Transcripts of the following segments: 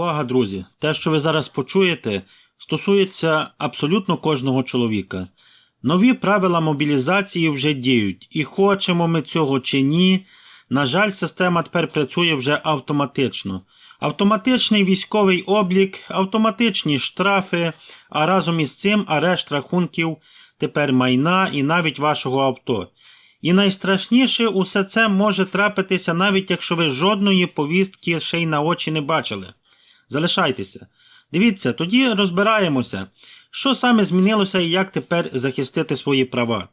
Увага, друзі! Те, що ви зараз почуєте, стосується абсолютно кожного чоловіка. Нові правила мобілізації вже діють, і хочемо ми цього чи ні. На жаль, система тепер працює вже автоматично. Автоматичний військовий облік, автоматичні штрафи, а разом із цим арешт рахунків тепер майна і навіть вашого авто. І найстрашніше усе це може трапитися, навіть якщо ви жодної повістки ще й на очі не бачили. Залишайтеся. Дивіться, тоді розбираємося, що саме змінилося і як тепер захистити свої права.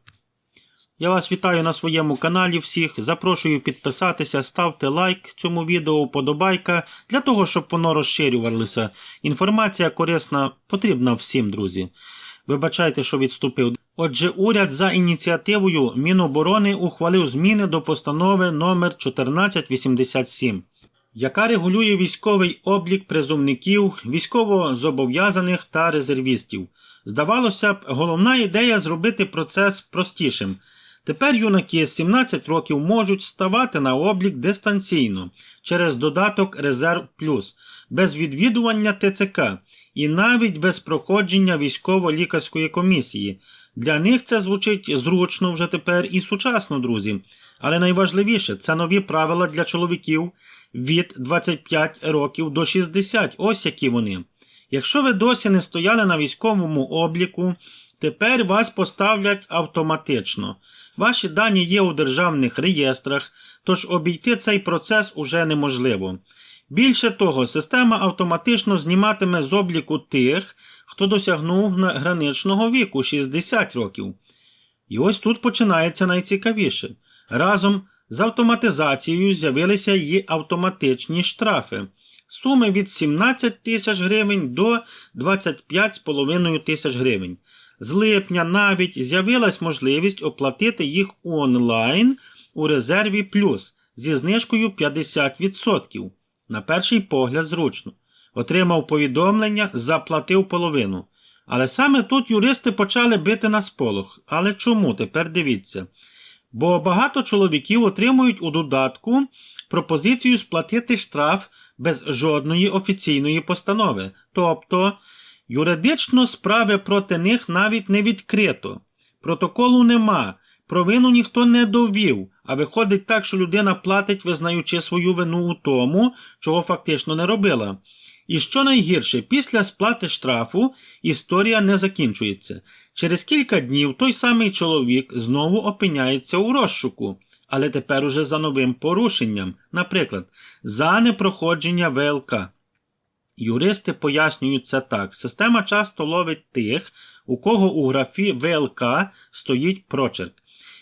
Я вас вітаю на своєму каналі всіх. Запрошую підписатися, ставте лайк цьому відео, вподобайка, для того, щоб воно розширювалося. Інформація корисна, потрібна всім, друзі. Вибачайте, що відступив. Отже, уряд за ініціативою Міноборони ухвалив зміни до постанови номер 1487 яка регулює військовий облік призовників, військовозобов'язаних та резервістів. Здавалося б, головна ідея зробити процес простішим. Тепер юнаки з 17 років можуть ставати на облік дистанційно через додаток Резерв Плюс, без відвідування ТЦК і навіть без проходження військово-лікарської комісії. Для них це звучить зручно вже тепер і сучасно, друзі. Але найважливіше це нові правила для чоловіків від 25 років до 60. Ось які вони. Якщо ви досі не стояли на військовому обліку, тепер вас поставлять автоматично. Ваші дані є у державних реєстрах, тож обійти цей процес уже неможливо. Більше того, система автоматично зніматиме з обліку тих, хто досягнув граничного віку 60 років. І ось тут починається найцікавіше. Разом з автоматизацією з'явилися й автоматичні штрафи. Суми від 17 тисяч гривень до 25,5 тисяч гривень. З липня навіть з'явилась можливість оплатити їх онлайн у резерві плюс зі знижкою 50%. На перший погляд зручно. Отримав повідомлення, заплатив половину. Але саме тут юристи почали бити на сполох. Але чому? Тепер дивіться. Бо багато чоловіків отримують у додатку пропозицію сплатити штраф без жодної офіційної постанови. Тобто, юридично справи проти них навіть не відкрито. Протоколу нема, провину ніхто не довів, а виходить так, що людина платить, визнаючи свою вину у тому, чого фактично не робила. І що найгірше, після сплати штрафу історія не закінчується. Через кілька днів той самий чоловік знову опиняється у розшуку, але тепер уже за новим порушенням, наприклад, за непроходження ВЛК. Юристи пояснюють це так: система часто ловить тих, у кого у графі ВЛК стоїть прочерк,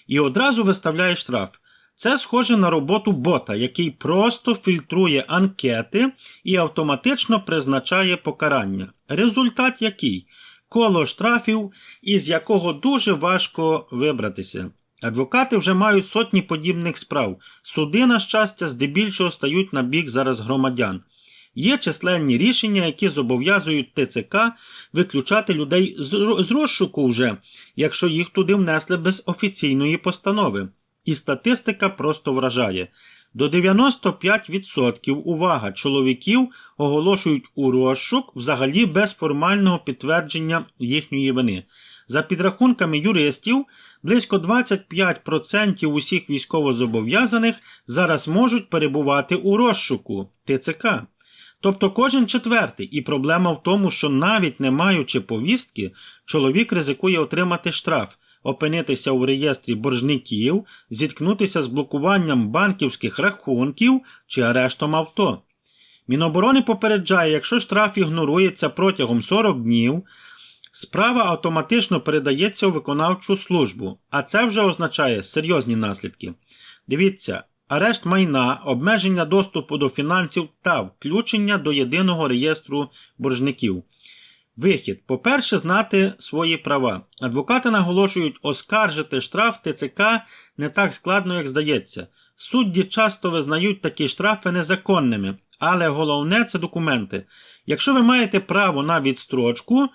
і одразу виставляє штраф. Це схоже на роботу бота, який просто фільтрує анкети і автоматично призначає покарання. Результат який? Коло штрафів, із якого дуже важко вибратися. Адвокати вже мають сотні подібних справ. Суди, на щастя, здебільшого стають на бік зараз громадян. Є численні рішення, які зобов'язують ТЦК виключати людей з розшуку вже, якщо їх туди внесли без офіційної постанови. І статистика просто вражає. До 95% увага чоловіків оголошують у розшук взагалі без формального підтвердження їхньої вини. За підрахунками юристів, близько 25% усіх військовозобов'язаних зараз можуть перебувати у розшуку ТЦК. Тобто кожен четвертий, і проблема в тому, що навіть не маючи повістки, чоловік ризикує отримати штраф опинитися в реєстрі боржників, зіткнутися з блокуванням банківських рахунків чи арештом авто. Міноборони попереджає, якщо штраф ігнорується протягом 40 днів, справа автоматично передається у виконавчу службу, а це вже означає серйозні наслідки. Дивіться, арешт майна, обмеження доступу до фінансів та включення до єдиного реєстру боржників. Вихід. По-перше, знати свої права. Адвокати наголошують, оскаржити штраф ТЦК не так складно, як здається. Судді часто визнають такі штрафи незаконними, але головне це документи. Якщо ви маєте право на відстрочку,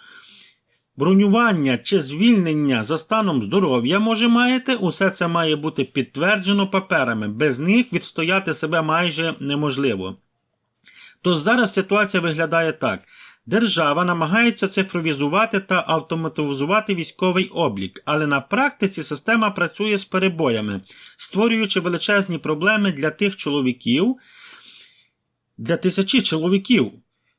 бронювання чи звільнення за станом здоров'я, може маєте, усе це має бути підтверджено паперами. Без них відстояти себе майже неможливо. Тож зараз ситуація виглядає так. Держава намагається цифровізувати та автоматизувати військовий облік, але на практиці система працює з перебоями, створюючи величезні проблеми для тих чоловіків, для тисячі чоловіків.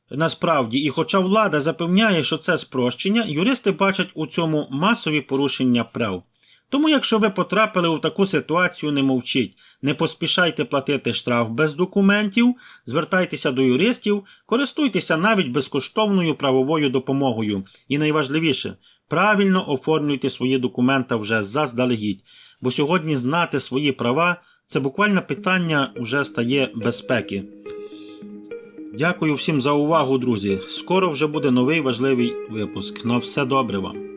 Насправді, і хоча влада запевняє, що це спрощення, юристи бачать у цьому масові порушення прав. Тому, якщо ви потрапили у таку ситуацію, не мовчіть, не поспішайте платити штраф без документів, звертайтеся до юристів, користуйтеся навіть безкоштовною правовою допомогою. І найважливіше, правильно оформлюйте свої документи вже заздалегідь, бо сьогодні знати свої права це буквально питання вже стає безпеки. Дякую всім за увагу, друзі. Скоро вже буде новий важливий випуск. На все добре вам.